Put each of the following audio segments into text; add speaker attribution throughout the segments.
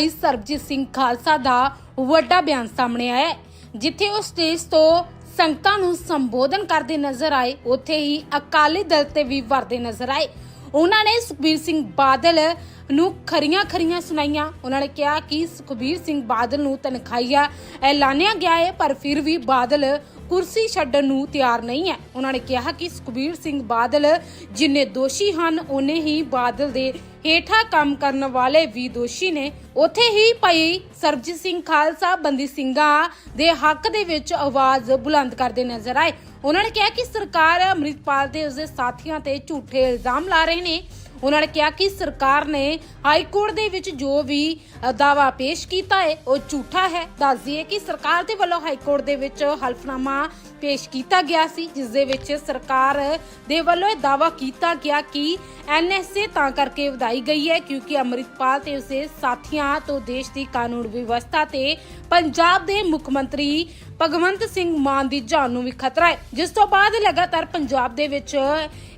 Speaker 1: ਸਰਬਜੀਤ ਸਿੰਘ ਖਾਲਸਾ ਦਾ ਵੱਡਾ ਬਿਆਨ ਸਾਹਮਣੇ ਆਇਆ ਹੈ, ਜਿੱਥੇ ਉਹ ਸਟੇਜ ਤੋਂ ਸੰਗਤਾਂ ਨੂੰ ਸੰਬੋਧਨ ਕਰਦੇ ਨਜ਼ਰ ਆਏ, ਉੱਥੇ ਹੀ ਅਕਾਲੀ ਦਲ ਤੇ ਵੀ ਵਰਦੇ ਨਜ਼ਰ ਆਏ। ਉਹਨਾਂ ਨੇ ਸੁਖਬੀਰ ਸਿੰਘ ਬਾਦਲ ਨੂੰ ਖਰੀਆਂ ਖਰੀਆਂ ਸੁਣਾਈਆਂ। ਉਹਨਾਂ ਨੇ ਕਿਹਾ ਕਿ ਸੁਖਬੀਰ ਸਿੰਘ ਬਾਦਲ ਨੂੰ ਤਨਖਾਹੀਆ ਐਲਾਨਿਆ ਗਿਆ ਹੈ, ਪਰ ਫਿਰ ਵੀ ਬਾਦਲ ਕੁਰਸੀ ਛੱਡਣ ਨੂੰ ਤਿਆਰ ਨਹੀਂ ਹੈ। ਉਹਨਾਂ ਨੇ ਕਿਹਾ ਕਿ ਸੁਖਬੀਰ ਸਿੰਘ ਬਾਦਲ ਜਿੰਨੇ ਦੋਸ਼ੀ ਹਨ, ਉਹਨੇ ਹੀ ਬਾਦਲ ਦੇ ਹੇਠਾਂ ਕੰਮ ਕਰਨ ਵਾਲੇ ਵੀ ਦੋਸ਼ੀ ਨੇ। ਉੱਥੇ ਹੀ ਭਾਈ ਸਰਬਜੀਤ ਸਿੰਘ ਖਾਲਸਾ ਬੰਦੀ ਸਿੰਘਾਂ ਦੇ ਹੱਕ ਦੇ ਵਿੱਚ ਆਵਾਜ਼ ਬੁਲੰਦ ਕਰਦੇ ਨਜ਼ਰ ਆਏ। ਉਹਨਾਂ ਨੇ ਕਿਹਾ ਕਿ ਸਰਕਾਰ ਅੰਮ੍ਰਿਤਪਾਲ ਤੇ ਉਸਦੇ ਸਾਥੀਆਂ ਤੇ ਝੂਠੇ ਇਲਜ਼ਾਮ ਲਾ ਰਹੇ ਨੇ। ਉਹਨਾਂ ਨੇ ਕਿਹਾ ਕਿ ਸਰਕਾਰ ਨੇ ਹਾਈ ਕੋਰਟ ਦੇ ਵਿੱਚ ਜੋ ਵੀ ਅ, ਪੇਸ਼ ਕੀਤਾ ਹੈ ਉਹ ਝੂਠਾ ਹੈ। ਦੱਸ ਦਈਏ ਕਿ ਸਰਕਾਰ ਦੇ ਵੱਲੋਂ ਹਾਈ ਕੋਰਟ ਦੇ ਵਿੱਚ ਹਲਫਨਾਮਾ ਪੇਸ਼ ਕੀਤਾ ਗਿਆ ਸੀ, ਜਿਸ ਦੇ ਵਿੱਚ ਸਰਕਾਰ ਦੇ ਵੱਲੋਂ ਇਹ ਦਾਅਵਾ ਕੀਤਾ ਗਿਆ ਕਿ ਐਨਐਸਏ ਤਾਂ ਕਰਕੇ ਵਧਾਈ ਗਈ ਹੈ, ਕਿਉਂਕਿ ਅੰਮ੍ਰਿਤਪਾਲ ਤੇ ਉਸਦੇ ਸਾਥੀਆਂ ਤੋਂ ਦੇਸ਼ ਦੀ ਕਾਨੂੰਨ ਵਿਵਸਥਾ ਤੇ ਪੰਜਾਬ ਦੇ ਮੁੱਖ ਮੰਤਰੀ ਭਗਵੰਤ ਸਿੰਘ ਮਾਨ ਦੀ ਜਾਨ ਨੂੰ ਵੀ ਖਤਰਾ ਹੈ। ਜਿਸ ਤੋਂ ਬਾਅਦ ਲਗਾਤਾਰ ਪੰਜਾਬ ਦੇ ਵਿੱਚ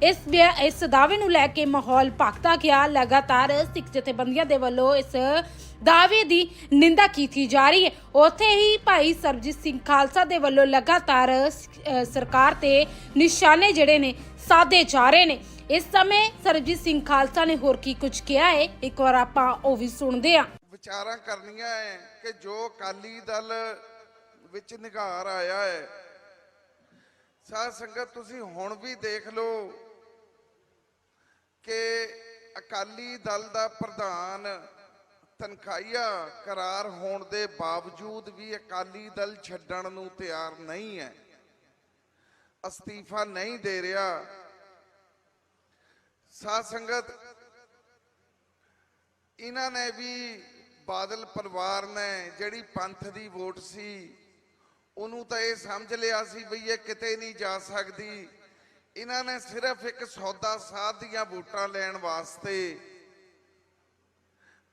Speaker 1: ਇਸ ਬਿਆ- ਇਸ ਦਾਅਵੇ ਨੂੰ ਲੈ ਕੇ ਮਾਹੌਲ ਭਖਦਾ ਗਿਆ। ਲਗਾਤਾਰ ਸਿੱਖ ਜਥੇਬੰਦੀਆਂ ਦੇ ਵੱਲੋਂ ਇਸ ਦਾਅਵੇ ਦੀ ਨਿੰਦਾ ਕੀਤੀ ਜਾ ਰਹੀ ਹੈ। ਉੱਥੇ ਹੀ ਭਾਈ ਸਰਬਜੀਤ ਸਿੰਘ ਖਾਲਸਾ ਦੇ ਵੱਲੋਂ ਲਗਾਤਾਰ ਅ, ਸਰਕਾਰ ਤੇ ਨਿਸ਼ਾਨੇ ਜਿਹੜੇ ਨੇ ਸਾਧੇ ਜਾ ਰਹੇ ਨੇ। ਇਸ ਸਮੇਂ ਸਰਬਜੀਤ ਸਿੰਘ ਖਾਲਸਾ ਨੇ ਹੋਰ ਕੀ ਕੁਝ ਕਿਹਾ ਹੈ? ਇੱਕ ਵਾਰ ਆਪਾਂ ਉਹ ਵੀ ਸੁਣਦੇ ਹਾਂ।
Speaker 2: ਵਿਚਾਰਾਂ ਕਰਨੀਆਂ ਹੈ ਕਿ ਜੋ ਅਕਾਲੀ ਦਲ ਵਿੱਚ ਨਿਘਾਰ ਆਇਆ ਹੈ। ਸਾਧ ਸੰਗਤ ਤੁਸੀਂ ਹੁਣ ਵੀ ਦੇਖ ਲਓ ਕਿ ਅਕਾਲੀ ਦਲ ਦਾ ਪ੍ਰਧਾਨ ਤਨਖਾਹੀਆ ਕਰਾਰ ਹੋਣ ਦੇ ਬਾਵਜੂਦ ਵੀ ਅਕਾਲੀ ਦਲ ਛੱਡਣ ਨੂੰ ਤਿਆਰ ਨਹੀਂ ਹੈ। ਅਸਤੀਫਾ ਨਹੀਂ ਦੇ ਰਿਹਾ। ਸਾਧ ਸੰਗਤ, ਇਹਨਾਂ ਨੇ ਵੀ ਬਾਦਲ ਪਰਿਵਾਰ ਨੇ ਜਿਹੜੀ ਪੰਥ ਦੀ ਵੋਟ ਸੀ, ਉਹਨੂੰ ਤਾਂ ਇਹ ਸਮਝ ਲਿਆ ਸੀ ਵੀ ਇਹ ਕਿਤੇ ਨਹੀਂ ਜਾ ਸਕਦੀ। ਇਹਨਾਂ ਨੇ ਸਿਰਫ ਇੱਕ ਸੌਦਾ ਸਾਧ ਦੀਆਂ ਵੋਟਾਂ ਲੈਣ ਵਾਸਤੇ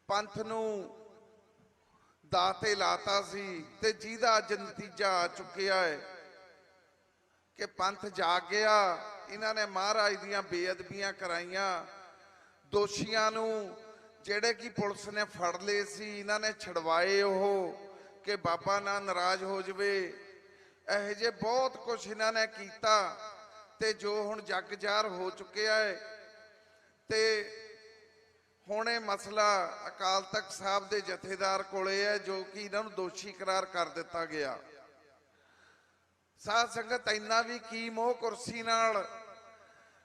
Speaker 2: ਪੰਥ ਨੂੰ ਦਾਤੇ ਲਾਤਾ ਸੀ ਤੇ ਜਿਹਦਾ ਅੱਜ ਨਤੀਜਾ ਆ ਚੁੱਕਿਆ ਹੈ ਕਿ ਪੰਥ ਜਾਗ ਗਿਆ, ਇਹਨਾਂ ਨੇ ਮਹਾਰਾਜ ਦੀਆਂ ਬੇਅਦਬੀਆਂ ਕਰਾਈਆਂ, ਦੋਸ਼ੀਆਂ ਨੂੰ ਜਿਹੜੇ ਕਿ ਪੁਲਿਸ ਨੇ ਫੜ ਲਏ ਸੀ, ਇਹਨਾਂ ਨੇ ਛਡਵਾਏ ਉਹ ਕਿ ਬਾਬਾ ਨਾ ਨਾਰਾਜ਼ ਹੋ ਜਵੇ। ਇਹੋ ਜੇ ਬਹੁਤ ਕੁਝ ਇਹਨਾਂ ਨੇ ਕੀਤਾ ਤੇ ਜੋ ਹੁਣ ਜੱਗ ਜਾਰ ਹੋ ਚੁੱਕਿਆ ਹੈ ਤੇ ਹੁਣ ਇਹ ਮਸਲਾ ਅਕਾਲ ਤਖਤ ਸਾਹਿਬ ਦੇ ਜਥੇਦਾਰ ਕੋਲੇ ਹੈ, ਜੋ ਕਿ ਇਹਨਾਂ ਨੂੰ ਦੋਸ਼ੀ ਕਰਾਰ ਕਰ ਦਿੱਤਾ ਗਿਆ। ਸਾਧ ਸੰਗਤ, ਇੰਨਾ ਵੀ ਕੀ ਮੋਹ ਕੁਰਸੀ ਨਾਲ,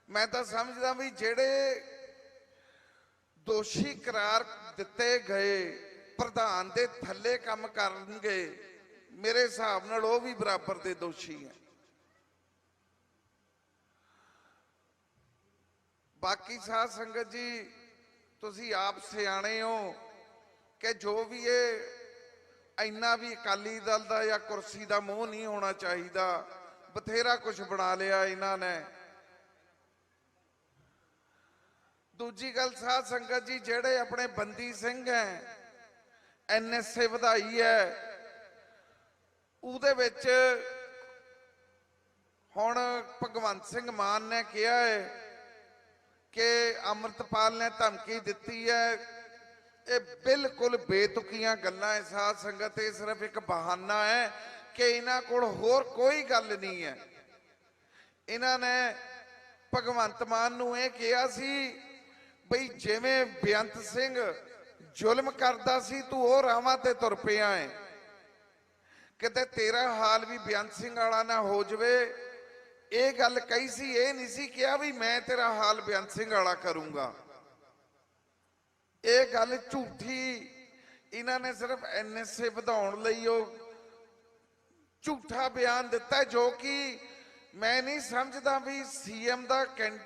Speaker 2: ਮੈਂ ਤਾਂ ਸਮਝਦਾ ਵੀ ਜਿਹੜੇ ਦੋਸ਼ੀ ਕਰਾਰ ਦਿੱਤੇ ਗਏ, ਪ੍ਰਧਾਨ ਦੇ ਥੱਲੇ ਕੰਮ ਕਰਨਗੇ, ਮੇਰੇ ਹਿਸਾਬ ਨਾਲ ਉਹ ਵੀ ਬਰਾਬਰ ਦੇ ਦੋਸ਼ੀ ਹੈ। ਬਾਕੀ ਸਾਧ ਸੰਗਤ ਜੀ ਤੁਸੀਂ ਆਪ ਸਿਆਣੇ ਹੋ ਕਿ ਜੋ ਵੀ ਇਹ ਇੰਨਾ ਵੀ ਅਕਾਲੀ ਦਲ ਦਾ ਜਾਂ ਕੁਰਸੀ ਦਾ ਮੋਹ ਨਹੀਂ ਹੋਣਾ ਚਾਹੀਦਾ, ਬਥੇਰਾ ਕੁਝ ਬਣਾ ਲਿਆ ਇਹਨਾਂ ਨੇ। ਦੂਜੀ ਗੱਲ ਸਾਧ ਸੰਗਤ ਜੀ, ਜਿਹੜੇ ਆਪਣੇ ਬੰਦੀ ਸਿੰਘ ਹੈ ਐਨਐਸਏ ਵਧਾਈ ਹੈ, ਉਹਦੇ ਵਿੱਚ ਹੁਣ ਭਗਵੰਤ ਸਿੰਘ ਮਾਨ ਨੇ ਕਿਹਾ ਹੈ ਕਿ ਅਮਰਤਪਾਲ ਨੇ ਧਮਕੀ ਦਿੱਤੀ ਹੈ। ਇਹ ਬਿਲਕੁਲ ਬੇਤੁਕੀਆਂ ਗੱਲਾਂ ਹੈ ਸਾਧ ਸੰਗਤ, ਇਹ ਸਿਰਫ ਇੱਕ ਬਹਾਨਾ ਹੈ ਕਿ ਇਹਨਾਂ ਕੋਲ ਹੋਰ ਕੋਈ ਗੱਲ ਨਹੀਂ ਹੈ। ਇਹਨਾਂ ਨੇ ਭਗਵੰਤ ਮਾਨ ਨੂੰ ਇਹ ਕਿਹਾ ਸੀ ਬਈ, ਜਿਵੇਂ ਬੇਅੰਤ ਸਿੰਘ ਜ਼ੁਲਮ ਕਰਦਾ ਸੀ, ਤੂੰ ਉਹ ਰਾਵਾਂ ਤੇ ਤੁਰ ਪਿਆ ਹੈ। ਕਿਤੇ ਤੇਰਾ ਹਾਲ ਵੀ ਬੇਅੰਤ ਸਿੰਘ ਵਾਲਾ ਨਾ ਹੋ ਜਾਵੇ। ਇਹ ਗੱਲ ਕਹੀ ਸੀ, ਇਹ ਨਹੀਂ ਸੀ ਕਿਹਾ ਵੀ ਮੈਂ ਤੇਰਾ ਹਾਲ ਬੇਅੰਤ ਸਿੰਘ ਵਾਲਾ ਕਰੂੰਗਾ। ਇਹ ਗੱਲ ਝੂਠੀ, ਇਹਨਾਂ ਨੇ ਸਿਰਫ ਐਨਐਸਏ ਵਧਾਉਣ ਲਈ ਉਹ ਝੂਠਾ ਬਿਆਨ ਦਿੱਤਾ ਜੋ ਕਿ ਮੈਂ ਨਹੀਂ ਸਮਝਦਾ ਵੀ ਸੀਐਮ ਦਾ ਕੈਂ-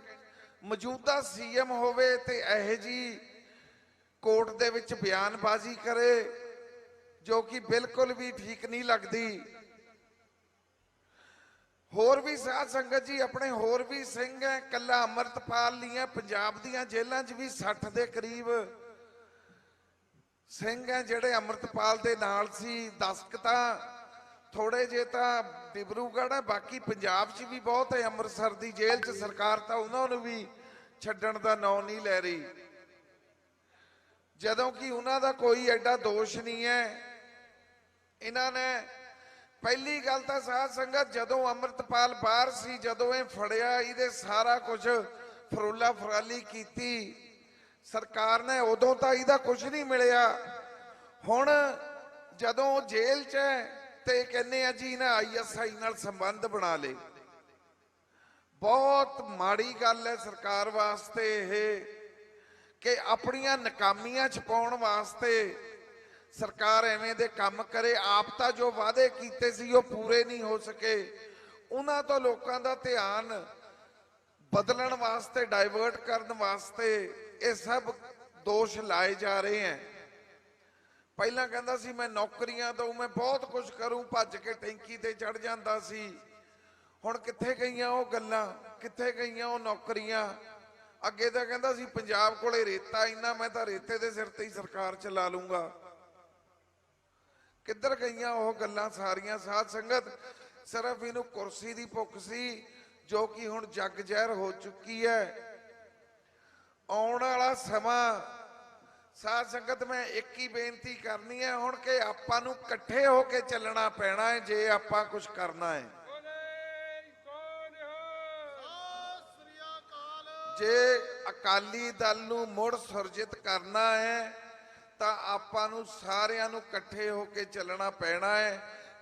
Speaker 2: ਮੌਜੂਦਾ ਸੀਐਮ ਹੋਵੇ ਤੇ ਇਹ ਜੀ ਕੋਰਟ ਦੇ ਵਿੱਚ ਬਿਆਨਬਾਜ਼ੀ ਕਰੇ, ਜੋ ਕਿ ਬਿਲਕੁਲ ਵੀ ਠੀਕ ਨਹੀਂ ਲੱਗਦੀ। ਹੋਰ ਵੀ ਸਾਧ ਸੰਗਤ ਜੀ, ਆਪਣੇ ਹੋਰ ਵੀ ਸਿੰਘ ਹੈ ਕੱਲਾ ਅਮਰਤਪਾਲ ਨਹੀਂ ਹੈ ਪੰਜਾਬ ਦੀਆਂ ਜੇਲ੍ਹਾਂ 'ਚ ਵੀ 60 ਦੇ ਕਰੀਬ ਸਿੰਘ ਹੈ ਜਿਹੜੇ ਅਮਰਤਪਾਲ ਦੇ ਨਾਲ ਸੀ 10 ਤਾਂ ਥੋੜੇ ਜੇ ਤਾਂ ਡਿਬਰੂਗੜ੍ਹ ਹੈ ਬਾਕੀ ਪੰਜਾਬ 'ਚ ਵੀ ਬਹੁਤ ਹੈ ਅੰਮ੍ਰਿਤਸਰ ਦੀ ਜੇਲ੍ਹ 'ਚ ਸਰਕਾਰ ਤਾਂ ਉਹਨਾਂ ਨੂੰ ਵੀ ਛੱਡਣ ਦਾ ਨਾਂ ਨਹੀਂ ਲੈ ਰਹੀ। ਜਦੋਂ ਕਿ ਉਹਨਾਂ ਦਾ ਕੋਈ ਐਡਾ ਦੋਸ਼ ਨਹੀਂ ਹੈ ਇਹਨਾਂ ਨੇ ਪਹਿਲੀ ਗੱਲ ਤਾਂ ਸਾਧ ਸੰਗਤ, ਜਦੋਂ ਅੰਮ੍ਰਿਤਪਾਲ ਬਾਹਰ ਸੀ, ਜਦੋਂ ਇਹ ਫੜਿਆ, ਇਹਦੇ ਸਾਰਾ ਕੁਝ ਫਰੋਲਾ ਫਰਾਲੀ ਕੀਤੀ। ਸਰਕਾਰ ਨੇ ਉਦੋਂ ਤਾਂ ਇਹਦਾ ਕੁਝ ਨਹੀਂ ਮਿਲਿਆ। ਹੁਣ ਜਦੋਂ ਉਹ ਜੇਲ੍ਹ 'ਚ ਹੈ ਤੇ ਕਹਿੰਦੇ ਆ ਜੀ ਇਹਨਾਂ ਆਈਐਸਆਈ ਨਾਲ ਸੰਬੰਧ ਬਣਾ ਲੇ ਬਹੁਤ ਮਾੜੀ ਗੱਲ ਹੈ ਸਰਕਾਰ ਵਾਸਤੇ ਇਹ, ਕਿ ਆਪਣੀਆਂ ਨਕਾਮੀਆਂ ਛਪਾਉਣ ਵਾਸਤੇ ਸਰਕਾਰ ਐਵੇਂ ਦੇ ਕੰਮ ਕਰੇ, ਆਪ ਤਾਂ ਜੋ ਵਾਅਦੇ ਕੀਤੇ ਸੀ, ਉਹ ਪੂਰੇ ਨਹੀਂ ਹੋ ਸਕੇ। ਉਹਨਾਂ ਤੋਂ ਲੋਕਾਂ ਦਾ ਧਿਆਨ ਬਦਲਣ ਵਾਸਤੇ ਡਾਇਵਰਟ ਕਰਨ ਵਾਸਤੇ ਇਹ ਸਭ ਦੋਸ਼ ਲਾਏ ਜਾ ਰਹੇ ਹੈ ਪਹਿਲਾਂ ਕਹਿੰਦਾ ਸੀ, ਮੈਂ ਨੌਕਰੀਆਂ ਤੋਂ ਮੈਂ ਬਹੁਤ ਕੁਝ ਕਰੂੰ, ਭੱਜ ਕੇ ਟੈਂਕੀ ਤੇ ਚੜ ਜਾਂਦਾ ਸੀ। ਹੁਣ ਕਿੱਥੇ ਗਈਆਂ ਉਹ ਗੱਲਾਂ, ਕਿੱਥੇ ਗਈਆਂ ਉਹ ਨੌਕਰੀਆਂ? ਅੱਗੇ ਤਾਂ ਕਹਿੰਦਾ ਸੀ, ਪੰਜਾਬ ਕੋਲੇ ਰੇਤਾ ਇੰਨਾ, ਮੈਂ ਤਾਂ ਰੇਤੇ ਦੇ ਸਿਰ ਤੇ ਹੀ ਸਰਕਾਰ ਚਲਾ ਲੂੰਗਾ। ਕਿੱਧਰ ਗਈਆਂ ਉਹ ਗੱਲਾਂ ਸਾਰੀਆਂ? ਸਾਧ ਸੰਗਤ, ਸਿਰਫ ਇਹਨੂੰ ਕੁਰਸੀ ਦੀ ਭੁੱਖ ਸੀ, ਜੋ ਕਿ ਹੁਣ ਜੱਗ ਜ਼ਹਿਰ ਹੋ ਚੁੱਕੀ ਹੈ। ਆਉਣ ਵਾਲਾ ਸਮਾਂ, ਸਾਧ ਸੰਗਤ, ਮੈਂ ਇੱਕ ਹੀ ਬੇਨਤੀ ਕਰਨੀ ਹੈ ਹੁਣ ਕਿ ਆਪਾਂ ਨੂੰ ਇਕੱਠੇ ਹੋ ਕੇ ਚੱਲਣਾ ਪੈਣਾ ਹੈ, ਜੇ ਆਪਾਂ ਕੁਝ ਕਰਨਾ ਹੈ। ਜੇ ਅਕਾਲੀ ਦਲ ਨੂੰ ਮੁੜ ਸੁਰਜਿਤ ਕਰਨਾ ਹੈ ਤਾਂ ਆਪਾਂ ਨੂੰ ਸਾਰਿਆਂ ਨੂੰ ਇਕੱਠੇ ਹੋ ਕੇ ਚੱਲਣਾ ਪੈਣਾ ਹੈ,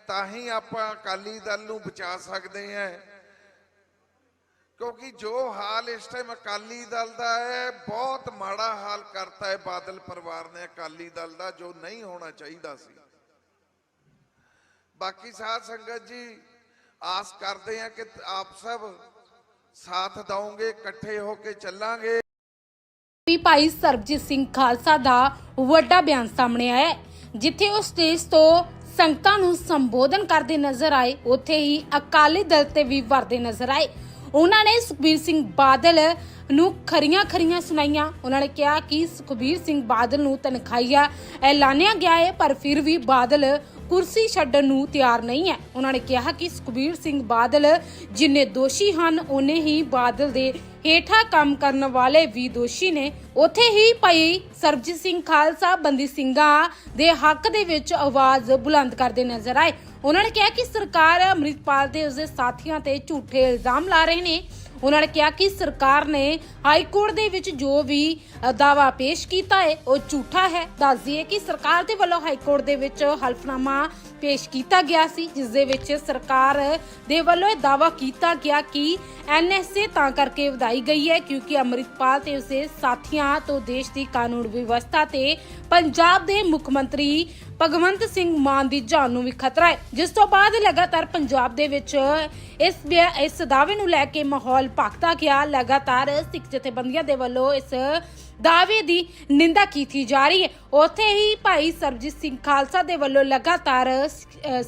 Speaker 2: ਤਾਂ ਹੀ ਆਪਾਂ ਅਕਾਲੀ ਦਲ ਨੂੰ ਬਚਾ ਸਕਦੇ ਹਾਂ। ਕਿਉਂਕਿ ਜੋ ਹਾਲ ਇਸ ਟਾਈਮ ਅਕਾਲੀ ਦਲ ਦਾ ਹੈ, ਬਹੁਤ ਮਾੜਾ ਹਾਲ ਕਰਤਾ ਹੈ ਬਾਦਲ ਪਰਿਵਾਰ ਨੇ ਅਕਾਲੀ ਦਲ ਦਾ, ਜੋ ਨਹੀਂ ਹੋਣਾ ਚਾਹੀਦਾ ਸੀ। ਬਾਕੀ ਸਾਧ ਸੰਗਤ ਜੀ, ਆਸ ਕਰਦੇ ਹਾਂ ਕਿ ਆਪ ਸਭ ਸਾਥ ਦਵੋਗੇ, ਇਕੱਠੇ ਹੋ ਕੇ ਚੱਲਾਂਗੇ।
Speaker 1: ਭਾਈ ਸਰਬਜੀਤ ਸਿੰਘ ਖਾਲਸਾ ਦਾ ਵੱਡਾ ਬਿਆਨ ਸਾਹਮਣੇ ਆਇਆ ਹੈ। ਜਿੱਥੇ ਉਹ ਸਟੇਜ ਤੋਂ ਸੰਗਤਾਂ ਨੂੰ ਸੰਬੋਧਨ ਕਰਦੇ ਨਜ਼ਰ ਆਏ, ਉੱਥੇ ਹੀ ਅਕਾਲੀ ਦਲ ਤੇ ਵੀ ਵਰਦੇ ਨਜ਼ਰ ਆਏ ਉਹਨਾਂ ਨੇ ਸੁਖਬੀਰ ਸਿੰਘ ਬਾਦਲ ਨੂੰ ਖਰੀਆਂ ਖਰੀਆਂ ਸੁਣਾਈਆਂ। ਉਹਨਾਂ ਨੇ ਕਿਹਾ ਕਿ ਸੁਖਬੀਰ ਸਿੰਘ ਬਾਦਲ ਨੂੰ ਤਨਖਾਹੀਆ ਐਲਾਨਿਆ ਗਿਆ ਹੈ ਪਰ ਫਿਰ ਵੀ ਬਾਦਲ ਕੁਰਸੀ ਛੱਡਣ ਨੂੰ ਤਿਆਰ ਨਹੀਂ ਹੈ। ਉਹਨਾਂ ਨੇ ਕਿਹਾ ਕਿ ਸੁਖਬੀਰ ਸਿੰਘ ਬਾਦਲ ਜਿੰਨੇ ਦੋਸ਼ੀ ਹਨ ਉਹਨੇ ਹੀ ਬਾਦਲ ਦੇ ਹੇਠਾਂ ਕੰਮ ਕਰਨ ਵਾਲੇ ਵੀ ਦੋਸ਼ੀ ਨੇ। ਉੱਥੇ ਹੀ ਭਾਈ ਸਰਬਜੀਤ ਸਿੰਘ ਖਾਲਸਾ, ਬੰਦੀ ਸਿੰਘਾਂ ਦੇ ਹੱਕ ਦੇ ਵਿੱਚ ਆਵਾਜ਼ ਬੁਲੰਦ ਕਰਦੇ ਨਜ਼ਰ ਆਏ। ਉਹਨਾਂ ਨੇ ਕਿਹਾ ਕਿ ਸਰਕਾਰ ਅੰਮ੍ਰਿਤਪਾਲ ਦੇ ਉਸਦੇ ਸਾਥੀਆਂ ਤੇ ਝੂਠੇ ਇਲਜ਼ਾਮ ਲਾ ਰਹੇ ਨੇ। ਉਹਨਾਂ ਨੇ ਕਿਹਾ ਕਿ ਸਰਕਾਰ ਨੇ ਹਾਈ ਕੋਰਟ ਦੇ ਵਿੱਚ ਜੋ ਵੀ ਅ, ਪੇਸ਼ ਕੀਤਾ ਹੈ ਉਹ ਝੂਠਾ ਹੈ। ਦੱਸ ਦਈਏ ਕਿ ਸਰਕਾਰ ਦੇ ਵੱਲੋਂ ਹਾਈ ਕੋਰਟ ਦੇ ਵਿੱਚ ਹਲਫਨਾਮਾ ਪੇਸ਼ ਕੀਤਾ ਗਿਆ ਸੀ ਜਿਸ ਦੇ ਵਿੱਚ ਸਰਕਾਰ ਦੇ ਵੱਲੋਂ ਇਹ ਦਾਅਵਾ ਕੀਤਾ ਗਿਆ ਕਿ ਐਨਐਸਏ ਤਾਂ ਕਰਕੇ ਵਧਾਈ ਗਈ ਹੈ ਕਿਉਂਕਿ ਅੰਮ੍ਰਿਤਪਾਲ ਤੇ ਉਸਦੇ ਸਾਥੀਆਂ ਤੋਂ ਦੇਸ਼ ਦੀ ਕਾਨੂੰਨ ਵਿਵਸਥਾ ਤੇ ਪੰਜਾਬ ਦੇ ਮੁੱਖ ਮੰਤਰੀ ਭਗਵੰਤ ਸਿੰਘ ਮਾਨ ਦੀ ਜਾਨ ਨੂੰ ਵੀ ਖਤਰਾ ਹੈ। ਜਿਸ ਤੋਂ ਬਾਅਦ ਲਗਾਤਾਰ ਪੰਜਾਬ ਦੇ ਵਿੱਚ ਇਸ ਇਸ ਦਾਅਵੇ ਨੂੰ ਲੈ ਕੇ ਮਾਹੌਲ ਭਖਦਾ ਗਿਆ। ਲਗਾਤਾਰ ਸਿੱਖ ਜਥੇਬੰਦੀਆਂ ਦੇ ਵੱਲੋਂ ਇਸ ਦਾਅਵੇ ਦੀ ਨਿੰਦਾ ਕੀਤੀ ਜਾ ਰਹੀ ਹੈ। ਉੱਥੇ ਹੀ ਭਾਈ ਸਰਬਜੀਤ ਸਿੰਘ ਖਾਲਸਾ ਦੇ ਵੱਲੋਂ ਲਗਾਤਾਰ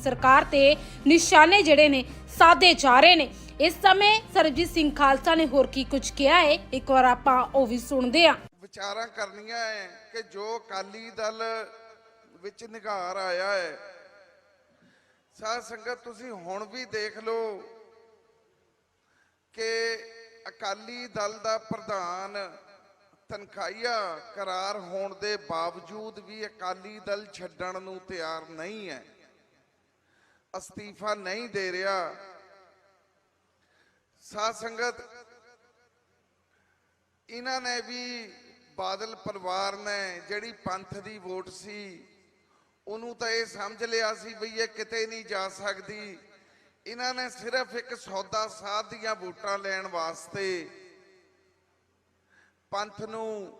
Speaker 1: ਸਰਕਾਰ ਤੇ ਨਿਸ਼ਾਨੇ ਜਿਹੜੇ ਨੇ ਸਾਧੇ ਜਾ ਰਹੇ ਨੇ। ਇਸ ਸਮੇਂ ਸਰਬਜੀਤ ਸਿੰਘ ਖਾਲਸਾ ਨੇ ਹੋਰ ਕੀ ਕੁਝ ਕਿਹਾ ਹੈ? ਇੱਕ ਵਾਰ ਆਪਾਂ ਉਹ ਵੀ ਸੁਣਦੇ ਹਾਂ।
Speaker 2: ਵਿਚਾਰਾਂ ਕਰਨੀਆਂ ਹੈ ਕਿ ਜੋ ਅਕਾਲੀ ਦਲ ਵਿੱਚ ਨਿਘਾਰ ਆਇਆ ਹੈ। ਸਾਧ ਸੰਗਤ, ਤੁਸੀਂ ਹੁਣ ਵੀ ਦੇਖ ਲਓ ਕਿ ਅਕਾਲੀ ਦਲ ਦਾ ਪ੍ਰਧਾਨ ਤਨਖਾਹੀਆ ਕਰਾਰ ਹੋਣ ਦੇ ਬਾਵਜੂਦ ਵੀ ਅਕਾਲੀ ਦਲ ਛੱਡਣ ਨੂੰ ਤਿਆਰ ਨਹੀਂ ਹੈ। ਅਸਤੀਫਾ ਨਹੀਂ ਦੇ ਰਿਹਾ। ਸਾਧ ਸੰਗਤ, ਇਹਨਾਂ ਨੇ ਵੀ ਬਾਦਲ ਪਰਿਵਾਰ ਨੇ ਜਿਹੜੀ ਪੰਥ ਦੀ ਵੋਟ ਸੀ ਉਹਨੂੰ ਤਾਂ ਇਹ ਸਮਝ ਲਿਆ ਸੀ ਵੀ ਇਹ ਕਿਤੇ ਨਹੀਂ ਜਾ ਸਕਦੀ। ਇਹਨਾਂ ਨੇ ਸਿਰਫ ਇੱਕ ਸੌਦਾ ਸਾਧ ਦੀਆਂ ਵੋਟਾਂ ਲੈਣ ਵਾਸਤੇ ਪੰਥ ਨੂੰ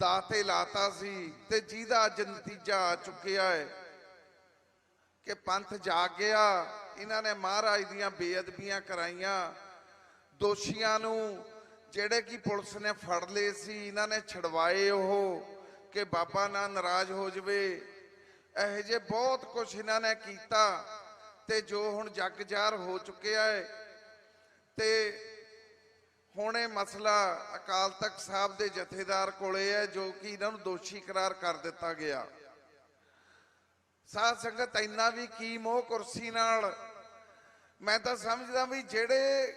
Speaker 2: ਦਾਤੇ ਲਾਤਾ ਸੀ ਤੇ ਜਿਹਦਾ ਅੱਜ ਨਤੀਜਾ ਆ ਚੁੱਕਿਆ ਹੈ ਕਿ ਪੰਥ ਜਾਗ ਗਿਆ। ਇਹਨਾਂ ਨੇ ਮਹਾਰਾਜ ਦੀਆਂ ਬੇਅਦਬੀਆਂ ਕਰਾਈਆਂ। ਦੋਸ਼ੀਆਂ ਨੂੰ ਜਿਹੜੇ ਕਿ ਪੁਲਿਸ ਨੇ ਫੜ ਲਏ ਸੀ, ਇਹਨਾਂ ਨੇ ਛਡਵਾਏ ਉਹ। ਕਿ ਬਾਬਾ ਨਾ ਨਾਰਾਜ਼ ਹੋ ਜਵੇ। ਇਹੋ ਜਿਹੇ ਬਹੁਤ ਕੁਝ ਇਹਨਾਂ ਨੇ ਕੀਤਾ ਤੇ ਜੋ ਹੁਣ ਜੱਗ ਜ਼ਾਹਰ ਹੋ ਚੁੱਕਿਆ ਹੈ ਤੇ ਹੁਣ ਇਹ ਮਸਲਾ ਅਕਾਲ ਤਖਤ ਸਾਹਿਬ ਦੇ ਜਥੇਦਾਰ ਕੋਲੇ ਹੈ, ਜੋ ਕਿ ਇਹਨਾਂ ਨੂੰ ਦੋਸ਼ੀ ਕਰਾਰ ਕਰ ਦਿੱਤਾ ਗਿਆ। ਸਾਧ ਸੰਗਤ, ਇੰਨਾ ਵੀ ਕੀ ਮੋਹ ਕੁਰਸੀ ਨਾਲ। ਮੈਂ ਤਾਂ ਸਮਝਦਾ ਵੀ ਜਿਹੜੇ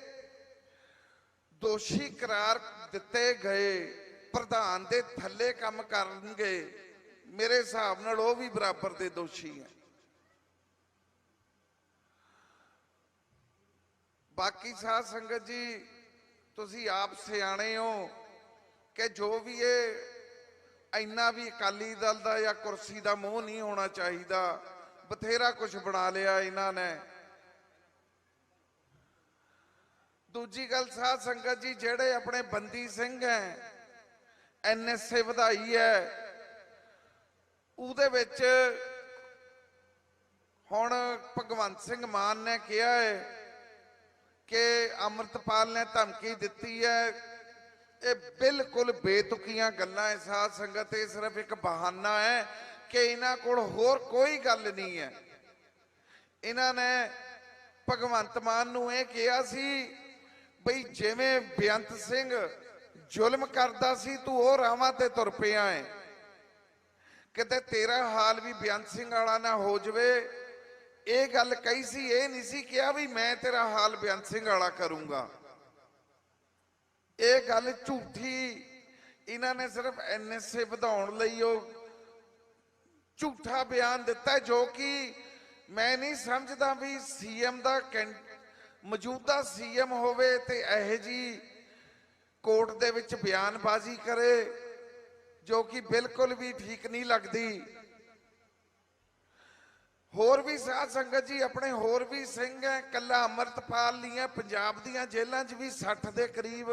Speaker 2: ਦੋਸ਼ੀ ਕਰਾਰ ਦਿੱਤੇ ਗਏ ਪ੍ਰਧਾਨ ਦੇ ਥੱਲੇ ਕੰਮ ਕਰਨਗੇ, ਮੇਰੇ ਹਿਸਾਬ ਨਾਲ ਉਹ ਵੀ ਬਰਾਬਰ ਦੇ ਦੋਸ਼ੀ ਹੈ। ਬਾਕੀ ਸਾਧ ਸੰਗਤ ਜੀ, ਤੁਸੀਂ ਆਪ ਸਿਆਣੇ ਹੋ ਕਿ ਜੋ ਵੀ ਇਹ ਇੰਨਾ ਵੀ ਅਕਾਲੀ ਦਲ ਦਾ ਜਾਂ ਕੁਰਸੀ ਦਾ ਮੋਹ ਨਹੀਂ ਹੋਣਾ ਚਾਹੀਦਾ, ਬਥੇਰਾ ਕੁਝ ਬਣਾ ਲਿਆ ਇਹਨਾਂ ਨੇ। ਦੂਜੀ ਗੱਲ ਸਾਧ ਸੰਗਤ ਜੀ, ਜਿਹੜੇ ਆਪਣੇ ਬੰਦੀ ਸਿੰਘ ਹੈ ਐਨਐਸਏ ਵਧਾਈ ਹੈ। ਉਹਦੇ ਵਿੱਚ ਹੁਣ ਭਗਵੰਤ ਸਿੰਘ ਮਾਨ ਨੇ ਕਿਹਾ ਹੈ ਕਿ ਅਮਰਤਪਾਲ ਨੇ ਧਮਕੀ ਦਿੱਤੀ ਹੈ। ਇਹ ਬਿਲਕੁਲ ਬੇਤੁਕੀਆਂ ਗੱਲਾਂ ਹੈ ਸਾਧ ਸੰਗਤ, ਇਹ ਸਿਰਫ ਇੱਕ ਬਹਾਨਾ ਹੈ ਕਿ ਇਹਨਾਂ ਕੋਲ ਹੋਰ ਕੋਈ ਗੱਲ ਨਹੀਂ ਹੈ। ਇਹਨਾਂ ਨੇ ਭਗਵੰਤ ਮਾਨ ਨੂੰ ਇਹ ਕਿਹਾ ਸੀ, ਬਈ ਜਿਵੇਂ ਬੇਅੰਤ ਸਿੰਘ ਜ਼ੁਲਮ ਕਰਦਾ ਸੀ, ਤੂੰ ਉਹ ਰਾਵਾਂ ਤੇ ਤੁਰ ਪਿਆ ਹੈ ਕਿਤੇ ਤੇਰਾ ਹਾਲ ਵੀ ਬੇਅੰਤ ਸਿੰਘ ਵਾਲਾ ਨਾ ਹੋ ਜਵੇ। ਇਹ ਗੱਲ ਕਹੀ ਸੀ, ਇਹ ਨਹੀਂ ਸੀ ਕਿਹਾ ਵੀ ਮੈਂ ਤੇਰਾ ਹਾਲ ਬੇਅੰਤ ਸਿੰਘ ਵਾਲਾ ਕਰੂੰਗਾ। ਇਹ ਗੱਲ ਝੂਠੀ, ਇਹਨਾਂ ਨੇ ਸਿਰਫ ਐਨਐਸਏ ਵਧਾਉਣ ਲਈ ਉਹ ਝੂਠਾ ਬਿਆਨ ਦਿੱਤਾ, ਜੋ ਕਿ ਮੈਂ ਨਹੀਂ ਸਮਝਦਾ ਵੀ ਸੀਐਮ ਦਾ ਕੈਂ- ਮੌਜੂਦਾ ਸੀਐਮ ਹੋਵੇ ਤੇ ਇਹ ਜੀ ਕੋਰਟ ਦੇ ਵਿੱਚ ਬਿਆਨਬਾਜ਼ੀ ਕਰੇ, ਜੋ ਕਿ ਬਿਲਕੁਲ ਵੀ ਠੀਕ ਨਹੀਂ ਲੱਗਦੀ। ਹੋਰ ਵੀ ਸਾਧ ਸੰਗਤ ਜੀ, ਆਪਣੇ ਹੋਰ ਵੀ ਸਿੰਘ ਹੈ ਕੱਲਾ ਅਮਰਤਪਾਲ ਲੀਆਂ ਪੰਜਾਬ ਦੀਆਂ ਜੇਲ੍ਹਾਂ 'ਚ ਵੀ 60 ਦੇ ਕਰੀਬ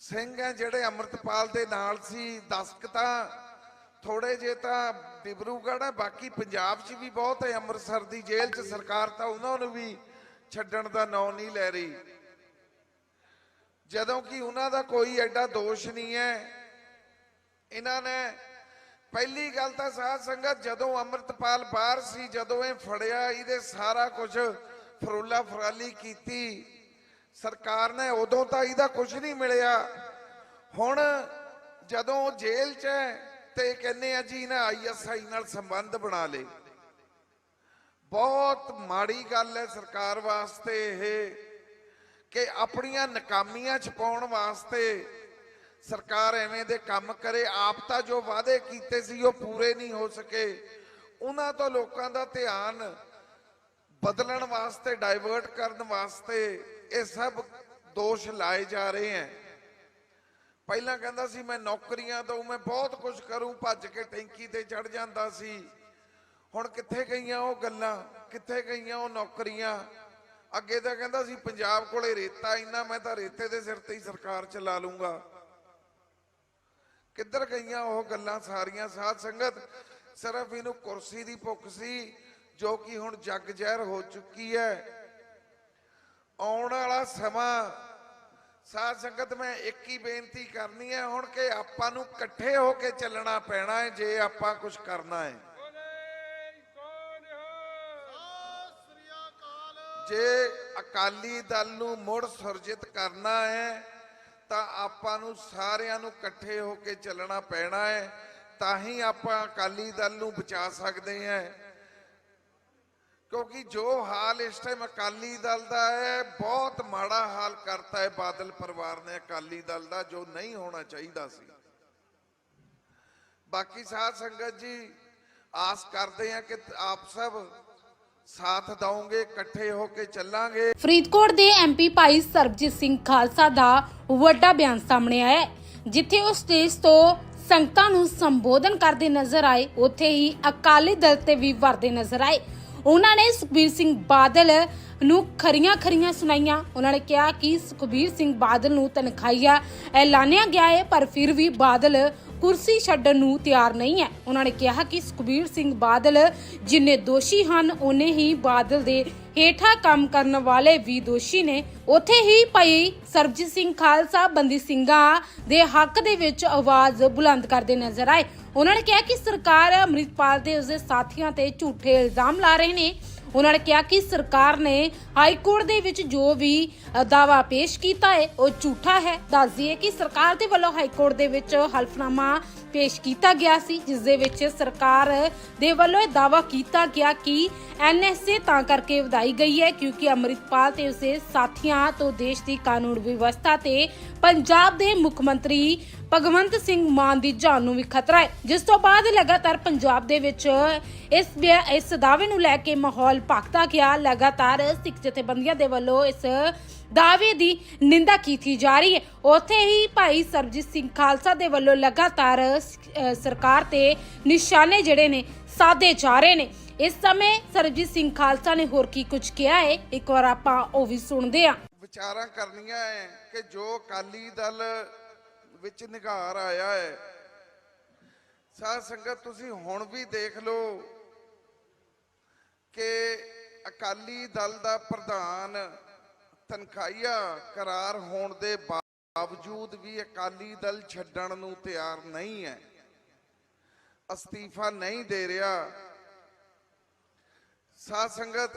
Speaker 2: ਸਿੰਘ ਹੈ, ਜਿਹੜੇ ਅਮਰਤਪਾਲ ਦੇ ਨਾਲ ਸੀ 10 ਤਾਂ ਥੋੜੇ ਜੇ ਤਾਂ ਡਿਬਰੂਗੜ੍ਹ ਹੈ, ਬਾਕੀ ਪੰਜਾਬ 'ਚ ਵੀ ਬਹੁਤ ਹੈ, ਅੰਮ੍ਰਿਤਸਰ ਦੀ ਜੇਲ੍ਹ 'ਚ ਸਰਕਾਰ ਤਾਂ ਉਹਨਾਂ ਨੂੰ ਵੀ ਛੱਡਣ ਦਾ ਨਾਂ ਨਹੀਂ ਲੈ ਰਹੀ। ਜਦੋਂ ਕਿ ਉਹਨਾਂ ਦਾ ਕੋਈ ਐਡਾ ਦੋਸ਼ ਨਹੀਂ ਹੈ। ਇਹਨਾਂ ਨੇ ਪਹਿਲੀ ਗੱਲ ਤਾਂ ਸਾਧ ਸੰਗਤ ਜਦੋਂ ਅੰਮ੍ਰਿਤਪਾਲ ਬਾਹਰ ਸੀ, ਜਦੋਂ ਇਹ ਫੜਿਆ, ਇਹਦੇ ਸਾਰਾ ਕੁਝ ਫਰੋਲਾ ਫਰਾਲੀ ਕੀਤੀ। ਸਰਕਾਰ ਨੇ ਉਦੋਂ ਤਾਂ ਇਹਦਾ ਕੁਝ ਨਹੀਂ ਮਿਲਿਆ। ਹੁਣ ਜਦੋਂ ਉਹ ਜੇਲ੍ਹ 'ਚ ਹੈ ਤੇ ਕਹਿੰਦੇ ਆ ਜੀ ਨਾ ਆਈਐਸਆਈ ਨਾਲ ਸੰਬੰਧ ਬਣਾ ਲੇ ਬਹੁਤ ਮਾੜੀ ਗੱਲ ਹੈ ਸਰਕਾਰ ਵਾਸਤੇ ਇਹ। ਕਿ ਆਪਣੀਆਂ ਨਕਾਮੀਆਂ ਛਪਾਉਣ ਵਾਸਤੇ ਸਰਕਾਰ ਐਵੇਂ ਦੇ ਕੰਮ ਕਰੇ, ਆਪ ਤਾਂ ਜੋ ਵਾਅਦੇ ਕੀਤੇ ਸੀ, ਉਹ ਪੂਰੇ ਨਹੀਂ ਹੋ ਸਕੇ। ਉਹਨਾਂ ਤੋਂ ਲੋਕਾਂ ਦਾ ਧਿਆਨ ਬਦਲਣ ਵਾਸਤੇ ਡਾਇਵਰਟ ਕਰਨ ਵਾਸਤੇ ਇਹ ਸਭ ਦੋਸ਼ ਲਾਏ ਜਾ ਰਹੇ ਹੈ। ਪਹਿਲਾਂ ਕਹਿੰਦਾ ਸੀ, ਮੈਂ ਨੌਕਰੀਆਂ ਦਊ ਮੈਂ ਬਹੁਤ ਕੁਝ ਕਰੂੰ, ਭੱਜ ਕੇ ਟੈਂਕੀ ਤੇ ਚੜ ਜਾਂਦਾ ਸੀ। ਹੁਣ ਕਿੱਥੇ ਗਈਆਂ ਉਹ ਗੱਲਾਂ, ਕਿੱਥੇ ਗਈਆਂ ਉਹ ਨੌਕਰੀਆਂ? ਅੱਗੇ ਤਾਂ ਕਹਿੰਦਾ ਸੀ, ਪੰਜਾਬ ਕੋਲੇ ਰੇਤਾ ਇੰਨਾ, ਮੈਂ ਤਾਂ ਰੇਤੇ ਦੇ ਸਿਰ ਤੇ ਹੀ ਸਰਕਾਰ ਚਲਾ ਲੂੰਗਾ। ਕਿੱਧਰ ਗਈਆਂ ਉਹ ਗੱਲਾਂ ਸਾਰੀਆਂ? ਸਾਧ ਸੰਗਤ, ਸਿਰਫ ਇਹਨੂੰ ਕੁਰਸੀ ਦੀ ਭੁੱਖ ਸੀ, ਜੋ ਕਿ ਹੁਣ ਜੱਗ ਜ਼ਹਿਰ ਹੋ ਚੁੱਕੀ ਹੈ। ਆਉਣ ਵਾਲਾ ਸਮਾਂ, ਸਾਧ ਸੰਗਤ, ਮੈਂ ਇੱਕ ਹੀ ਬੇਨਤੀ ਕਰਨੀ ਹੈ, ਹੁਣ ਕਿ ਆਪਾਂ ਨੂੰ ਇਕੱਠੇ ਹੋ ਕੇ ਚੱਲਣਾ ਪੈਣਾ ਹੈ, ਜੇ ਆਪਾਂ ਕੁਝ ਕਰਨਾ ਹੈ। ਜੇ ਅਕਾਲੀ ਦਲ ਨੂੰ ਮੁੜ ਸੁਰਜਿਤ ਕਰਨਾ ਹੈ, ਤਾਂ ਆਪਾਂ ਨੂੰ ਸਾਰਿਆਂ ਨੂੰ ਇਕੱਠੇ ਹੋ ਕੇ ਚੱਲਣਾ ਪੈਣਾ ਹੈ, ਤਾਂ ਹੀ ਆਪਾਂ ਅਕਾਲੀ ਦਲ ਨੂੰ ਬਚਾ ਸਕਦੇ ਹਾਂ। ਕਿਉਂਕਿ ਜੋ ਹਾਲ ਇਸ ਟਾਈਮ ਅਕਾਲੀ ਦਲ ਦਾ ਹੈ, ਬਹੁਤ ਮਾੜਾ ਹਾਲ ਕਰਤਾ ਹੈ ਬਾਦਲ ਪਰਿਵਾਰ ਨੇ ਅਕਾਲੀ ਦਲ ਦਾ, ਜੋ ਨਹੀਂ ਹੋਣਾ ਚਾਹੀਦਾ ਸੀ। ਬਾਕੀ ਸਾਧ ਸੰਗਤ ਜੀ, ਆਸ ਕਰਦੇ ਹਾਂ ਕਿ ਆਪ ਸਭ ਸਾਥ ਦਵੋਗੇ ਇਕੱਠੇ ਹੋ ਕੇ ਚੱਲਾਂਗੇ
Speaker 1: ਫਰੀਦਕੋਟ ਦੇ ਐਮਪੀ ਭਾਈ ਸਰਬਜੀਤ ਸਿੰਘ ਖਾਲਸਾ ਦਾ ਵੱਡਾ ਬਿਆਨ ਸਾਹਮਣੇ ਆਇਆ ਹੈ। ਜਿੱਥੇ ਉਹ ਸਟੇਜ ਤੋਂ ਸੰਗਤਾਂ ਨੂੰ ਸੰਬੋਧਨ ਕਰਦੇ ਨਜ਼ਰ ਆਏ, ਉੱਥੇ ਹੀ ਅਕਾਲੀ ਦਲ ਤੇ ਵੀ ਵਰਦੇ ਨਜ਼ਰ ਆਏ ਉਹਨਾਂ ਨੇ ਸੁਖਬੀਰ ਸਿੰਘ ਬਾਦਲ ਨੂੰ ਖਰੀਆਂ ਖਰੀਆਂ ਸੁਣਾਈਆਂ। ਉਹਨਾਂ ਨੇ ਕਿਹਾ ਕਿ ਸੁਖਬੀਰ ਸਿੰਘ ਬਾਦਲ ਨੂੰ ਤਨਖਾਹੀਆ ਐਲਾਨਿਆ ਗਿਆ ਹੈ ਪਰ ਫਿਰ ਵੀ ਬਾਦਲ ਕੁਰਸੀ ਛੱਡਣ ਨੂੰ ਤਿਆਰ ਨਹੀਂ ਹੈ। ਉਹਨਾਂ ਨੇ ਕਿਹਾ ਕਿ ਸੁਖਬੀਰ ਸਿੰਘ ਬਾਦਲ ਜਿੰਨੇ ਦੋਸ਼ੀ ਹਨ ਉਹਨੇ ਹੀ ਬਾਦਲ ਦੇ ਹੇਠਾਂ ਕੰਮ ਕਰਨ ਵਾਲੇ ਵੀ ਦੋਸ਼ੀ ਨੇ। ਉੱਥੇ ਹੀ ਭਾਈ ਸਰਬਜੀਤ ਸਿੰਘ ਖਾਲਸਾ ਬੰਦੀ ਸਿੰਘਾਂ ਦੇ ਹੱਕ ਦੇ ਵਿੱਚ ਆਵਾਜ਼ ਬੁਲੰਦ ਕਰਦੇ ਨਜ਼ਰ ਆਏ। ਉਹਨਾਂ ਨੇ ਕਿਹਾ ਕਿ ਸਰਕਾਰ ਅੰਮ੍ਰਿਤਪਾਲ ਤੇ ਉਸਦੇ ਸਾਥੀਆਂ ਤੇ ਝੂਠੇ ਇਲਜ਼ਾਮ ਲਾ ਰਹੇ ਨੇ। ਉਹਨਾਂ ਨੇ ਕਿਹਾ ਕਿ ਸਰਕਾਰ ਨੇ ਹਾਈ ਕੋਰਟ ਦੇ ਵਿੱਚ ਜੋ ਵੀ ਅ, ਪੇਸ਼ ਕੀਤਾ ਹੈ ਉਹ ਝੂਠਾ ਹੈ। ਦੱਸ ਦਈਏ ਕਿ ਸਰਕਾਰ ਦੇ ਵੱਲੋਂ ਹਾਈ ਕੋਰਟ ਦੇ ਵਿੱਚ ਹਲਫਨਾਮਾ ਪੇਸ਼ ਕੀਤਾ ਗਿਆ ਸੀ ਜਿਸ ਦੇ ਵਿੱਚ ਸਰਕਾਰ ਦੇ ਵੱਲੋਂ ਇਹ ਦਾਅਵਾ ਕੀਤਾ ਗਿਆ ਕਿ ਐਨਐਸਏ ਤਾਂ ਕਰਕੇ ਵਧਾਈ ਗਈ ਹੈ ਕਿਉਂਕਿ ਅੰਮ੍ਰਿਤਪਾਲ ਤੇ ਉਸਦੇ ਸਾਥੀਆਂ ਤੋਂ ਦੇਸ਼ ਦੀ ਕਾਨੂੰਨ ਵਿਵਸਥਾ ਤੇ ਪੰਜਾਬ ਦੇ ਮੁੱਖ ਮੰਤਰੀ ਭਗਵੰਤ ਸਿੰਘ ਮਾਨ ਦੀ ਜਾਨ ਨੂੰ ਵੀ ਖਤਰਾ ਹੈ। ਜਿਸ ਤੋਂ ਬਾਅਦ ਲਗਾਤਾਰ ਪੰਜਾਬ ਦੇ ਵਿੱਚ ਇਸ ਇਸ ਦਾਅਵੇ ਨੂੰ ਲੈ ਕੇ ਮਾਹੌਲ ਭਖਦਾ ਗਿਆ। ਲਗਾਤਾਰ ਸਿੱਖ ਜਥੇਬੰਦੀਆਂ ਦੇ ਵੱਲੋਂ ਇਸ ਦਾਅਵੇ ਦੀ ਨਿੰਦਾ ਕੀਤੀ ਜਾ ਰਹੀ ਹੈ। ਉੱਥੇ ਹੀ ਭਾਈ ਸਰਬਜੀਤ ਸਿੰਘ ਖਾਲਸਾ ਦੇ ਵੱਲੋਂ ਲਗਾਤਾਰ ਸਰਕਾਰ ਤੇ ਨਿਸ਼ਾਨੇ ਜਿਹੜੇ ਨੇ ਸਾਧੇ ਜਾ ਰਹੇ ਨੇ। ਇਸ ਸਮੇਂ ਸਰਬਜੀਤ ਸਿੰਘ ਖਾਲਸਾ ਨੇ ਹੋਰ ਕੀ ਕੁਝ ਕਿਹਾ ਹੈ? ਇੱਕ ਵਾਰ ਆਪਾਂ ਉਹ ਵੀ ਸੁਣਦੇ ਆ
Speaker 2: ਵਿਚਾਰਾਂ ਕਰਨੀਆਂ ਹੈ ਕਿ ਜੋ ਅਕਾਲੀ ਦਲ ਵਿੱਚ ਨਿਗਾਰ ਆਇਆ ਹੈ। ਸਾਧ ਸੰਗਤ, ਤੁਸੀਂ ਹੁਣ ਵੀ ਦੇਖ ਲਓ ਕਿ ਅਕਾਲੀ ਦਲ ਦਾ ਪ੍ਰਧਾਨ ਤਨਖਾਹੀਆ ਕਰਾਰ ਹੋਣ ਦੇ ਬਾਵਜੂਦ ਵੀ ਅਕਾਲੀ ਦਲ ਛੱਡਣ ਨੂੰ ਤਿਆਰ ਨਹੀਂ ਹੈ। ਅਸਤੀਫਾ ਨਹੀਂ ਦੇ ਰਿਹਾ। ਸਾਧ ਸੰਗਤ,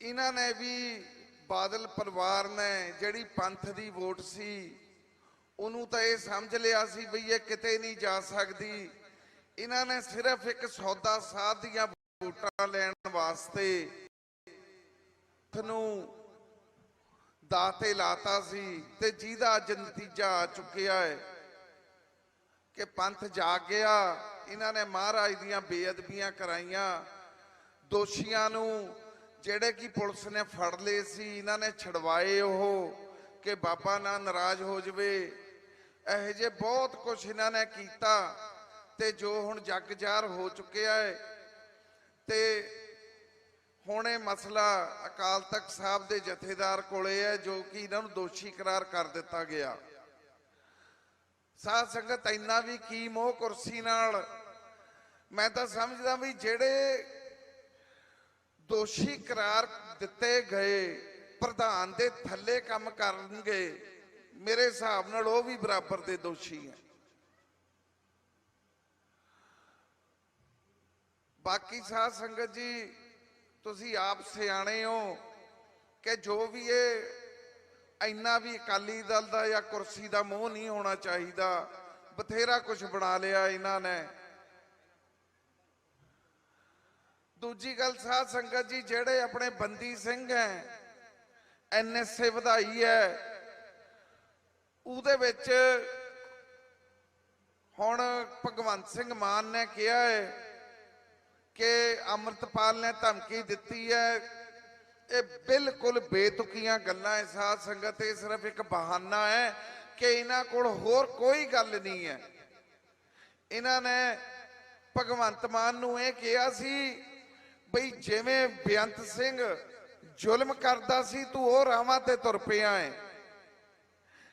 Speaker 2: ਇਹਨਾਂ ਨੇ ਵੀ ਬਾਦਲ ਪਰਿਵਾਰ ਨੇ ਜਿਹੜੀ ਪੰਥ ਦੀ ਵੋਟ ਸੀ, ਉਹਨੂੰ ਤਾਂ ਇਹ ਸਮਝ ਲਿਆ ਸੀ ਵੀ ਇਹ ਕਿਤੇ ਨਹੀਂ ਜਾ ਸਕਦੀ। ਇਹਨਾਂ ਨੇ ਸਿਰਫ ਇੱਕ ਸੌਦਾ ਸਾਧ ਦੀਆਂ ਵੋਟਾਂ ਲੈਣ ਵਾਸਤੇ ਨੂੰ ਦਾਤੇ ਲਾਤਾ ਸੀ ਤੇ ਜਿਹਦਾ ਅੱਜ ਨਤੀਜਾ ਆ ਚੁੱਕਿਆ ਹੈ ਕਿ ਪੰਥ ਜਾਗ ਗਿਆ। ਇਹਨਾਂ ਨੇ ਮਹਾਰਾਜ ਦੀਆਂ ਬੇਅਦਬੀਆਂ ਕਰਾਈਆਂ, ਦੋਸ਼ੀਆਂ ਨੂੰ ਜਿਹੜੇ ਕਿ ਪੁਲਿਸ ਨੇ ਫੜ ਲਏ ਸੀ, ਇਹਨਾਂ ਨੇ ਛਡਵਾਏ ਉਹ ਕਿ ਬਾਬਾ ਨਾ ਨਾਰਾਜ਼ ਹੋ ਜਵੇ। ਇਹੋ ਜਿਹੇ ਬਹੁਤ ਕੁਝ ਇਹਨਾਂ ਨੇ ਕੀਤਾ ਤੇ ਜੋ ਹੁਣ ਜੱਗ ਹੋ ਚੁੱਕਿਆ ਹੈ। ਤੇ ਹੁਣ ਇਹ ਮਸਲਾ ਅਕਾਲ ਤਖਤ ਸਾਹਿਬ ਦੇ ਜਥੇਦਾਰ ਕੋਲੇ ਹੈ, ਜੋ ਕਿ ਇਹਨਾਂ ਨੂੰ ਦੋਸ਼ੀ ਕਰਾਰ ਕਰ ਦਿੱਤਾ ਗਿਆ। ਸਾਧ ਸੰਗਤ, ਇੰਨਾ ਵੀ ਕੀ ਮੋਹ ਕੁਰਸੀ ਨਾਲ। ਮੈਂ ਤਾਂ ਸਮਝਦਾ ਵੀ ਜਿਹੜੇ ਦੋਸ਼ੀ ਕਰਾਰ ਦਿੱਤੇ ਗਏ। ਪ੍ਰਧਾਨ ਦੇ ਥੱਲੇ ਕੰਮ ਕਰਨਗੇ। ਮੇਰੇ ਹਿਸਾਬ ਨਾਲ ਉਹ ਵੀ ਬਰਾਬਰ ਦੇ ਦੋਸ਼ੀ ਹੈ। ਬਾਕੀ ਸਾਧ ਸੰਗਤ ਜੀ, ਤੁਸੀਂ ਆਪ ਸਿਆਣੇ ਹੋ ਕਿ ਜੋ ਵੀ ਇਹ ਇੰਨਾ ਵੀ ਅਕਾਲੀ ਦਲ ਦਾ ਜਾਂ ਕੁਰਸੀ ਦਾ ਮੋਹ ਨਹੀਂ ਹੋਣਾ ਚਾਹੀਦਾ। ਬਥੇਰਾ ਕੁਝ ਬਣਾ ਲਿਆ ਇਹਨਾਂ ਨੇ। ਦੂਜੀ ਗੱਲ ਸਾਧ ਸੰਗਤ ਜੀ, ਜਿਹੜੇ ਆਪਣੇ ਬੰਦੀ ਸਿੰਘ ਹੈ ਐਨਐਸਏ ਵਧਾਈ ਹੈ, ਉਹਦੇ ਵਿੱਚ ਹੁਣ ਭਗਵੰਤ ਸਿੰਘ ਮਾਨ ਨੇ ਕਿਹਾ ਹੈ ਕਿ ਅਮਰਤਪਾਲ ਨੇ ਧਮਕੀ ਦਿੱਤੀ ਹੈ। ਇਹ ਬਿਲਕੁਲ ਬੇਤੁਕੀਆਂ ਗੱਲਾਂ ਹੈ ਸਾਧ ਸੰਗਤ, ਇਹ ਸਿਰਫ ਇੱਕ ਬਹਾਨਾ ਹੈ ਕਿ ਇਹਨਾਂ ਕੋਲ ਹੋਰ ਕੋਈ ਗੱਲ ਨਹੀਂ ਹੈ। ਇਹਨਾਂ ਨੇ ਭਗਵੰਤ ਮਾਨ ਨੂੰ ਇਹ ਕਿਹਾ ਸੀ ਬਈ ਜਿਵੇਂ ਬੇਅੰਤ ਸਿੰਘ ਜ਼ੁਲਮ ਕਰਦਾ ਸੀ, ਤੂੰ ਉਹ ਰਾਵਾਂ ਤੇ ਤੁਰ ਪਿਆ ਹੈ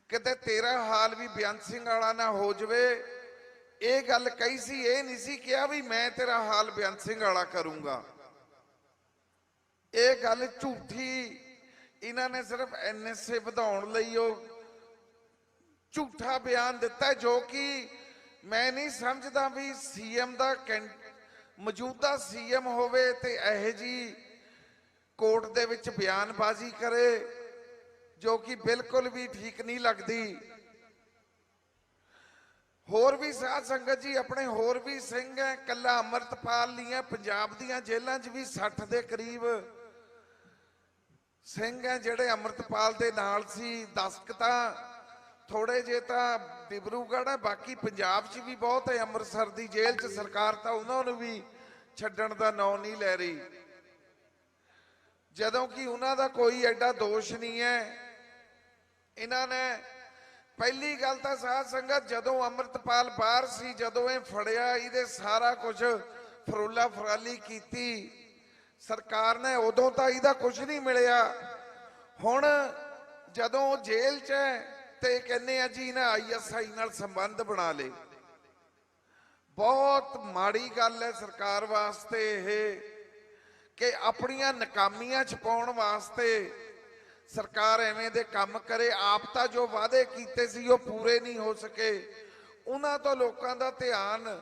Speaker 2: ਕਿਤੇ ਤੇਰਾ ਹਾਲ ਵੀ ਬੇਅੰਤ ਸਿੰਘ ਵਾਲਾ ਨਾ ਹੋ ਜਵੇ। ਇਹ ਗੱਲ ਕਹੀ ਸੀ, ਇਹ ਨਹੀਂ ਸੀ ਕਿਹਾ ਵੀ ਮੈਂ ਤੇਰਾ ਹਾਲ ਬੇਅੰਤ ਸਿੰਘ ਵਾਲਾ ਕਰੂੰਗਾ। ਇਹ ਗੱਲ ਝੂਠੀ, ਇਹਨਾਂ ਨੇ ਸਿਰਫ ਐਨਐਸਏ ਵਧਾਉਣ ਲਈ ਉਹ ਝੂਠਾ ਬਿਆਨ ਦਿੱਤਾ, ਜੋ ਕਿ ਮੈਂ ਨਹੀਂ ਸਮਝਦਾ ਵੀ ਸੀਐਮ ਦਾ ਕੈਂ- ਮੌਜੂਦਾ ਸੀਐਮ ਹੋਵੇ ਤੇ ਇਹ ਜੀ ਕੋਰਟ ਦੇ ਵਿੱਚ ਬਿਆਨਬਾਜ਼ੀ ਕਰੇ, ਜੋ ਕਿ ਬਿਲਕੁਲ ਵੀ ਠੀਕ ਨਹੀਂ ਲੱਗਦੀ। ਹੋਰ ਵੀ ਸਾਧ ਸੰਗਤ ਜੀ, ਆਪਣੇ ਹੋਰ ਵੀ ਸਿੰਘ ਹੈ ਕੱਲਾ ਅਮਰਤਪਾਲ ਨਹੀਂ ਹੈ, ਪੰਜਾਬ ਦੀਆਂ ਜੇਲ੍ਹਾਂ 'ਚ ਵੀ 60 ਦੇ ਕਰੀਬ ਸਿੰਘ ਹੈ, ਜਿਹੜੇ ਅਮਰਤਪਾਲ ਦੇ ਨਾਲ ਸੀ 10 ਥੋੜੇ ਜੇ ਤਾਂ ਡਿਬਰੂਗੜ੍ਹ ਹੈ, ਬਾਕੀ ਪੰਜਾਬ 'ਚ ਵੀ ਬਹੁਤ ਹੈ, ਅੰਮ੍ਰਿਤਸਰ ਦੀ ਜੇਲ੍ਹ 'ਚ ਸਰਕਾਰ ਤਾਂ ਉਹਨਾਂ ਨੂੰ ਵੀ ਛੱਡਣ ਦਾ ਨਾਂ ਨਹੀਂ ਲੈ ਰਹੀ। ਜਦੋਂ ਕਿ ਉਹਨਾਂ ਦਾ ਕੋਈ ਐਡਾ ਦੋਸ਼ ਨਹੀਂ ਹੈ। ਇਹਨਾਂ ਨੇ ਪਹਿਲੀ ਗੱਲ ਤਾਂ ਸਾਧ ਸੰਗਤ, ਜਦੋਂ ਅੰਮ੍ਰਿਤਪਾਲ ਬਾਹਰ ਸੀ, ਜਦੋਂ ਇਹ ਫੜਿਆ, ਇਹਦੇ ਸਾਰਾ ਕੁਝ ਫਰੋਲਾ ਫਰਾਲੀ ਕੀਤੀ। ਸਰਕਾਰ ਨੇ ਉਦੋਂ ਤਾਂ ਇਹਦਾ ਕੁਝ ਨਹੀਂ ਮਿਲਿਆ। ਹੁਣ ਜਦੋਂ ਉਹ ਜੇਲ੍ਹ 'ਚ ਹੈ ਤੇ ਕਹਿੰਦੇ ਆ ਜੀ ਇਹਨਾਂ ਆਈਐਸਆਈ ਨਾਲ ਸੰਬੰਧ ਬਣਾ ਲੇ ਬਹੁਤ ਮਾੜੀ ਗੱਲ ਹੈ ਸਰਕਾਰ ਵਾਸਤੇ ਇਹ ਕਿ ਆਪਣੀਆਂ ਨਕਾਮੀਆਂ ਛਪਾਉਣ ਵਾਸਤੇ ਸਰਕਾਰ ਐਵੇਂ ਦੇ ਕੰਮ ਕਰੇ। ਆਪ ਤਾਂ ਜੋ ਵਾਅਦੇ ਕੀਤੇ ਸੀ ਉਹ ਪੂਰੇ ਨਹੀਂ ਹੋ ਸਕੇ। ਉਹਨਾਂ ਤੋਂ ਲੋਕਾਂ ਦਾ ਧਿਆਨ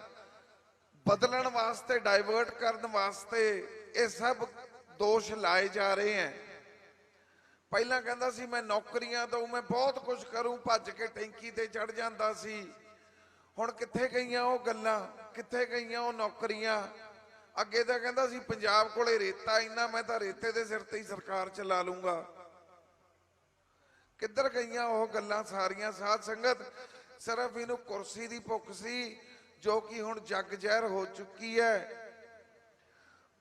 Speaker 2: ਬਦਲਣ ਵਾਸਤੇ, ਡਾਇਵਰਟ ਕਰਨ ਵਾਸਤੇ ਇਹ ਸਭ ਦੋਸ਼ ਲਾਏ ਜਾ ਰਹੇ ਹੈ। ਪਹਿਲਾਂ ਕਹਿੰਦਾ ਸੀ, ਮੈਂ ਨੌਕਰੀਆਂ ਦਊ ਮੈਂ ਬਹੁਤ ਕੁਝ ਕਰੂੰ, ਭੱਜ ਕੇ ਟੈਂਕੀ ਤੇ ਚੜ ਜਾਂਦਾ ਸੀ। ਹੁਣ ਕਿੱਥੇ ਗਈਆਂ ਉਹ ਗੱਲਾਂ? ਕਿੱਥੇ ਗਈਆਂ ਉਹ ਨੌਕਰੀਆਂ? ਅੱਗੇ ਤਾਂ ਕਹਿੰਦਾ ਸੀ, ਪੰਜਾਬ ਕੋਲੇ ਰੇਤਾ ਇੰਨਾ, ਮੈਂ ਤਾਂ ਰੇਤੇ ਦੇ ਸਿਰ ਤੇ ਹੀ ਸਰਕਾਰ ਚਲਾ ਲੂੰਗਾ। ਕਿੱਧਰ ਗਈਆਂ ਉਹ ਗੱਲਾਂ ਸਾਰੀਆਂ? ਸਾਧ ਸੰਗਤ, ਸਿਰਫ ਇਹਨੂੰ ਕੁਰਸੀ ਦੀ ਭੁੱਖ ਸੀ, ਜੋ ਕਿ ਹੁਣ ਜੱਗ ਜ਼ਹਿਰ ਹੋ ਚੁੱਕੀ ਹੈ।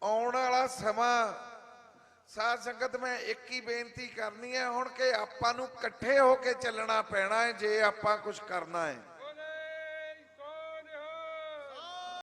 Speaker 2: ਆਉਣ ਵਾਲਾ ਸਮਾਂ ਸਾਧ ਸੰਗਤ, ਮੈਂ ਇੱਕ ਹੀ ਬੇਨਤੀ ਕਰਨੀ ਹੈ, ਹੁਣ ਕਿ ਆਪਾਂ ਨੂੰ ਇਕੱਠੇ ਹੋ ਕੇ ਚੱਲਣਾ ਪੈਣਾ ਹੈ, ਜੇ ਆਪਾਂ ਕੁਝ ਕਰਨਾ ਹੈ।